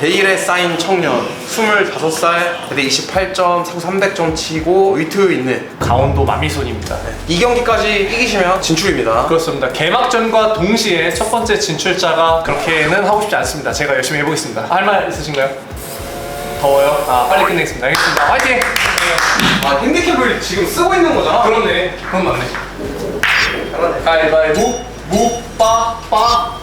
베일에 쌓인 청년 25살 대대 28점 사구 300점 치고 위트 있는 강원도 마미손입니다. 이 경기까지 이기시면 진출입니다 그렇습니다. 개막전과 동시에 첫 번째 진출자가 그렇게는 하고 싶지 않습니다. 제가 열심히 해보겠습니다. 할 말 있으신가요? 더워요? 아 빨리 끝내겠습니다. 알겠습니다. 화이팅! 아 핸디캡을 지금 쓰고 있는 거잖아 그렇네. 그건 맞네. 잘하네 가위바위보 무빠빠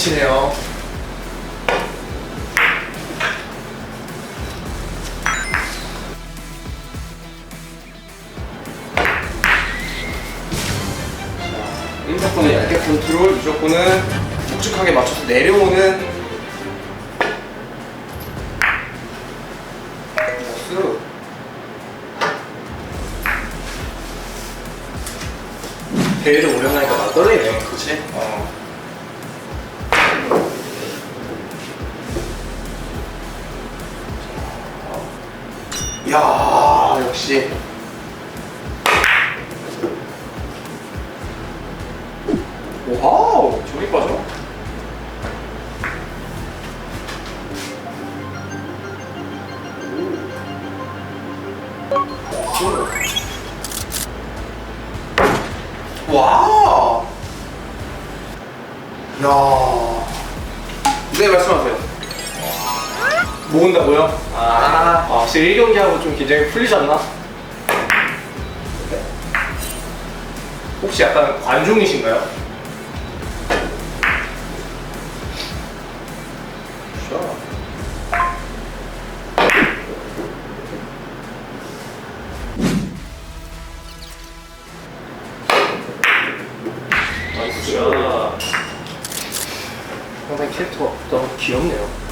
치네요. 자, 1조건은 얇게 컨트롤 2조건은 촉촉하게 맞춰서 내려오는 코스 대회를 하니까 나 떨리네. 야 역시 와우 저기 빠져 와. 야. 네 말씀하세요. 모은다고요? 아. 아, 확실히 1경기하고 좀 긴장이 풀리셨나? 혹시 약간 관중이신가요? 아, 상당히 캐릭터가 너무 귀엽네요.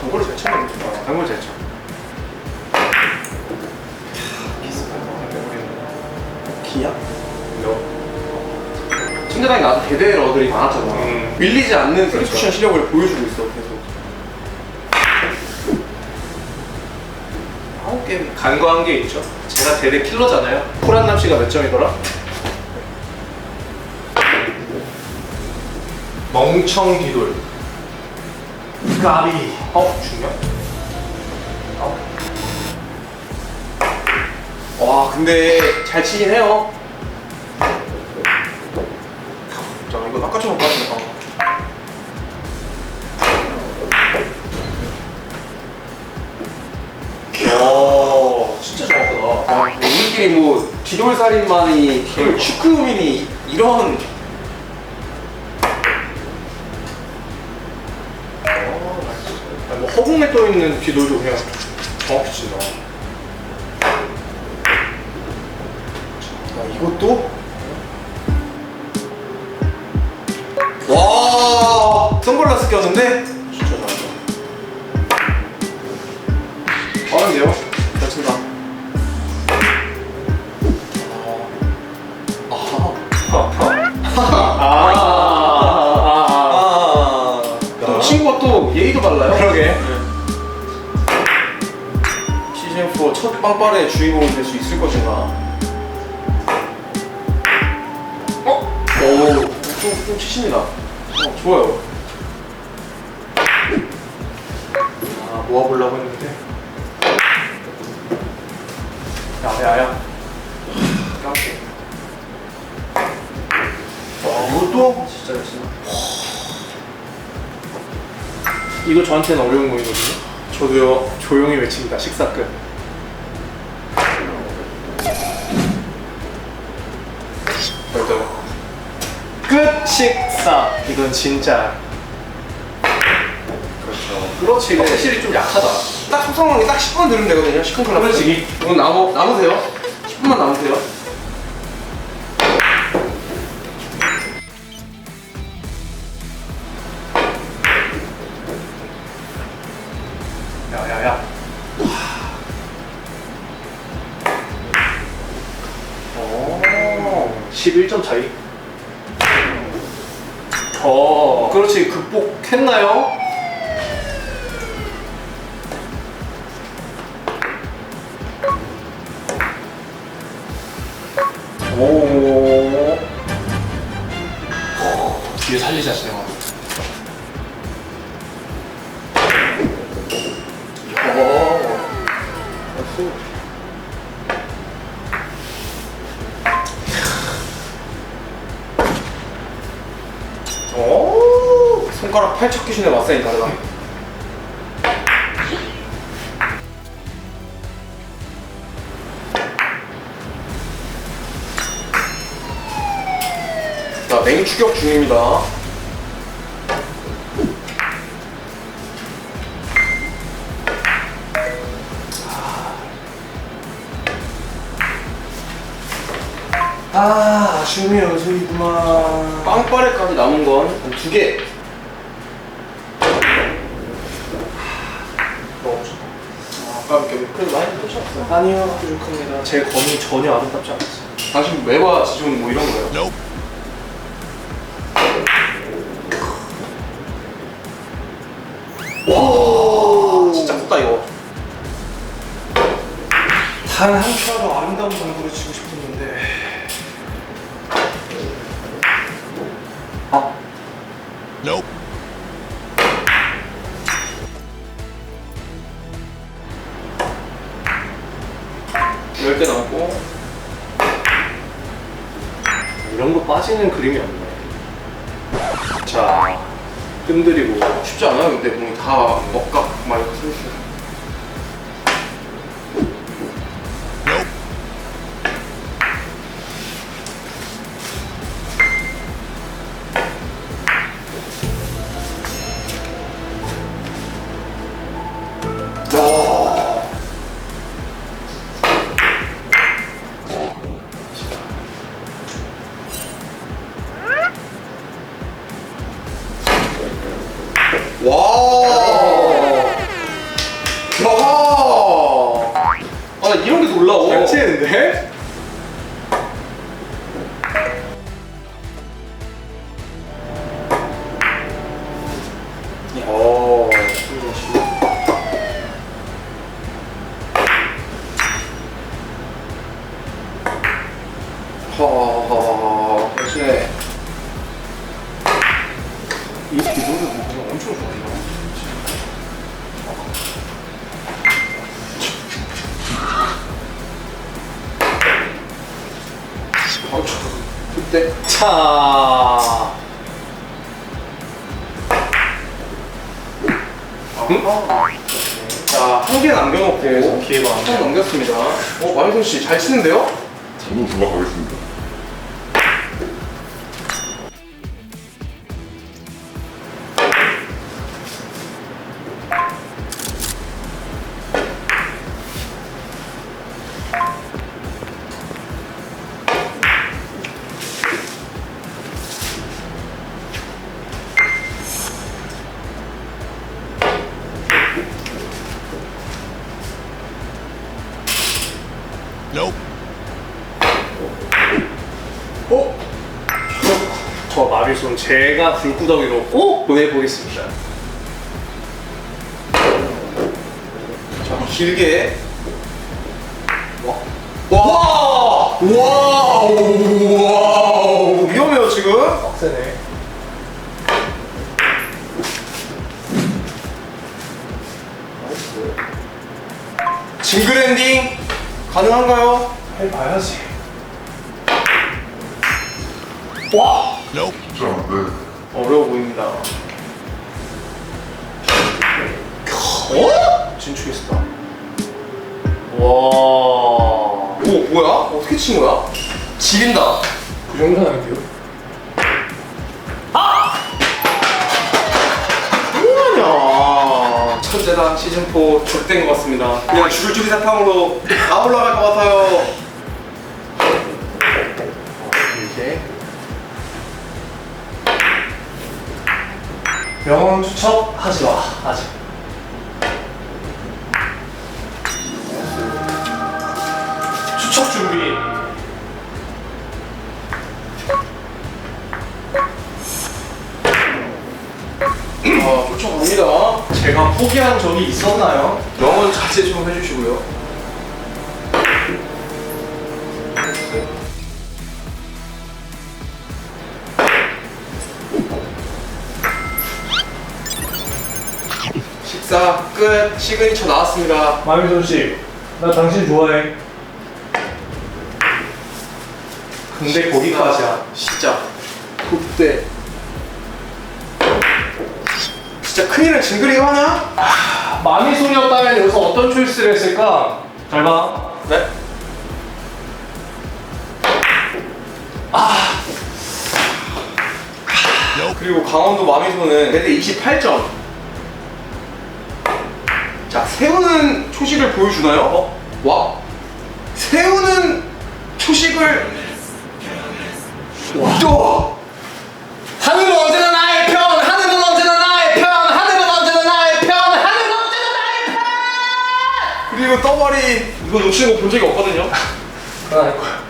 당구를 잘 쳐요. 당구를 잘 쳐. 기야? 신대당이 나도 대대 러들이 많았잖아. 음. 밀리지 않는. 섹션 실력을 보여주고 있어 계속. 아홉 게임. 간과한 게 있죠. 제가 대대 킬러잖아요. 쿨한남 씨가 몇 점이더라? 멍청 기돌. 까비. 어 중요? 와 근데 잘 치긴 해요. 자 이거 진짜 정확하다. 아, 우리끼리 뭐 뒤돌살인만이 축구민이 이런 떠 있는 기돌도 그냥 정확히 친다. 야, 이것도 와 선글라스 꼈는데 진짜 잘한다. 빠른데요? 잘 친다. 아. 아. 또 친구가 또 예의도 발라요. 그러게. 빵빠레 주인공이 될 수 있을 것인가? 어? 오, 좀, 좀 치십니다. 어, 좋아요. 아, 모아보려고 했는데. 야 야 야. 깜짝. 와, 이것도 진짜 열심히. 이거 저한테는 어려운 거이거든요. 저도요 조용히 외칩니다. 식사 끝. 식사. 이건 진짜. 그렇죠. 그렇지. 이거 확실히 좀 약하다. 딱 속상하게 딱 10분 들으면 되거든요. 시큰 클럽. 그렇지. 이건 남으, 남으세요. 10분만 남으세요. 어, 그렇지. 극복했나요? 오. 뒤에 살리자, 진 손가락 팔척 기준에 맞서니 다르다 자 냉추격 중입니다 아, 아쉬움이 연속이구만. 빵빠레까지 남은 건 두 개. 너무 좋다. 아, 아깝게 그래도 많이 펼쳤어요. 아니요, 부족합니다. 제 검이 전혀 아름답지 않았어요. 당신 외과 지존 뭐 이런 거예요? 와, 진짜 컸다 이거. 단 한 큐라도 아름다운 당구를 치고 싶었는데. 아, 빠지는 그림이 없네. 자, 끈들이고. 쉽지 않아요, 근데 공이 다 억각 이런 게 놀라워. 잘 치는데? 그때. 자, 자, 한 개 남겨놓고. 기회가 안한 돼요. 넘겼습니다. 어, 마리손 씨, 잘 치는데요? 저도 도박하겠습니다. 저 마비손 제가 불구덩이로 꼭 보내보겠습니다. 자, 길게. 와. 와! 와우! 와우! 위험해요, 지금. 빡세네. 징글 엔딩 가능한가요? 해봐야지. 와! 쉽지 않은데 어려워 보입니다. 어? 진출했다. 와. 오, 뭐야? 어떻게 친 거야? 지린다. 그 정도는 아닌데요? 뭐하냐. 천재다 시즌 4 족된 것 같습니다. 그냥 죽을 줄이 사탕으로 다 올라갈 것 같아요. 명언 추척하지 마 아직 추척 준비 아, 쫓아갑니다. 제가 포기한 적이 있었나요? 명언 자제 좀 해주시고요. 끝. 시그니처 나왔습니다. 마미손 씨, 나 당신 좋아해. 근데 거기까지야. 진짜 그때 진짜 큰일은 징그리게 하냐? 마미손이었다면 여기서 어떤 초이스를 했을까? 잘 봐. 네. 아. 그리고 강원도 마미소는 레드 28점. 자, 새우는 초식을 보여주나요? 어? 와. 새우는 초식을 또 하늘은 언제나 나의 편, 하늘은 언제나 나의 편, 하늘은 언제나 나의 편, 하늘은 언제나 나의 편. 그리고 떠버리 이거 놓치는 거 본 적이 없거든요. 그건 아닐 거야.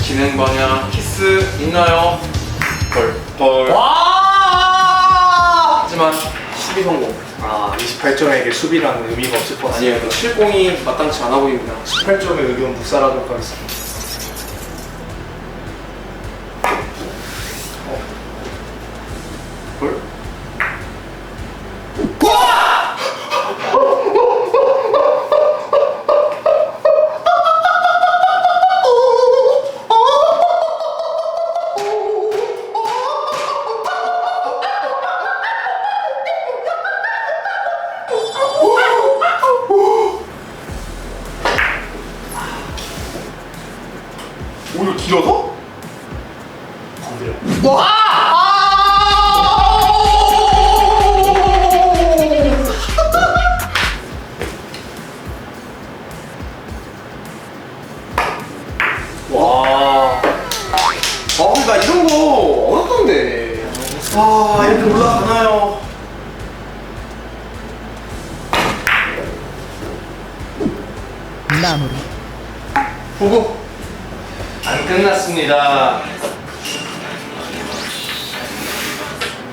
진행 방향 키스 있나요? 8점에게 수비라는 의미가 없을 것 같습니다. 아니요, 7공이 마땅치 않아 보입니다. 18점의 의견 묵살하도록 하겠습니다.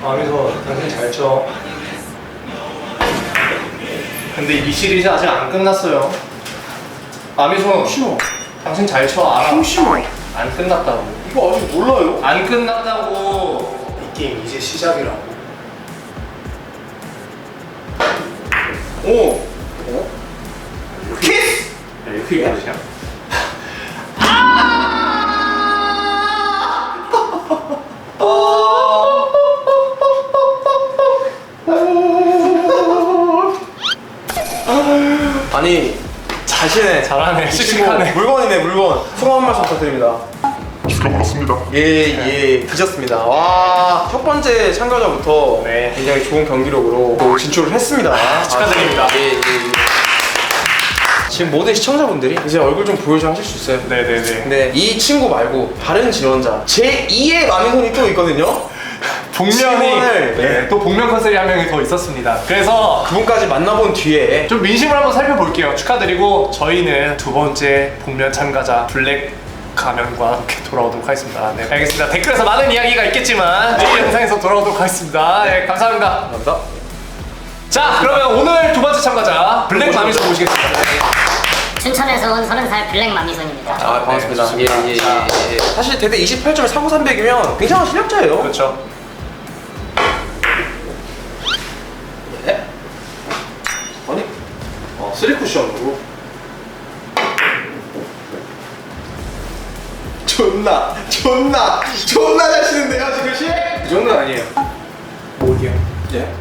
마미소 당신 잘 쳐. 근데 이 시리즈 아직 안 끝났어요. 마미소 쉬워. 당신 잘 쳐 알아. 쉬워. 안 끝났다고. 이거 아직 몰라요. 안 끝났다고. 이 게임 이제 시작이라고. 오. 어? 키스! 야, 이렇게 얘기하시냐? 아니, 자신의 잘하네. 씩씩하네. 물건이네, 물건. 소감 한 말씀 부탁드립니다. 죽여버렸습니다. 예, 예, 뒤졌습니다. 와, 첫 번째 참가자부터 네. 굉장히 좋은 경기력으로 또 진출을 했습니다. 축하드립니다. 아, 예, 예, 예. 지금 모든 시청자분들이 이제 얼굴 좀 보여줘 하실 수 있어요. 네네네. 근데 이 친구 말고 다른 지원자 제 2의 마미손이 또 있거든요. 복면이 지원을, 네, 또 복면 컨셉이 한 명이 더 있었습니다. 그래서 그분까지 만나본 뒤에 좀 민심을 한번 살펴볼게요. 축하드리고 저희는 두 번째 복면 참가자 블랙 가면과 함께 돌아오도록 하겠습니다. 네, 알겠습니다. 댓글에서 많은 이야기가 있겠지만 내일 영상에서 돌아오도록 하겠습니다. 네, 감사합니다. 감사합니다. 자, 그러면 오늘 두 번째 참가자 블랙 마미소 모시겠습니다. 춘천에서 온 30살 블랙 마미손입니다. 아 반갑습니다. 네. 예, 예, 자. 예, 예. 사실 대대 28점에 사고 300이면 굉장한 실력자예요. 그렇죠. 쓰리 쿠션으로. 존나, 존나, 존나 잘 치는데요, 지금 씨? 이 정도는 아니에요. 어디야? 예?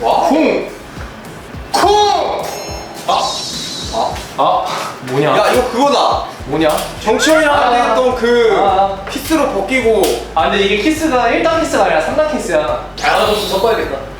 와, 쿵! 쿵! 아, 아, 아, 뭐냐? 야, 이거 그거다. 뭐냐? 정치현이랑 아. 했던 그 아. 피스로 벗기고 아, 근데 이게 키스가 1단 키스가 아니라 3단 키스야. 아, 좀 섞어야겠다.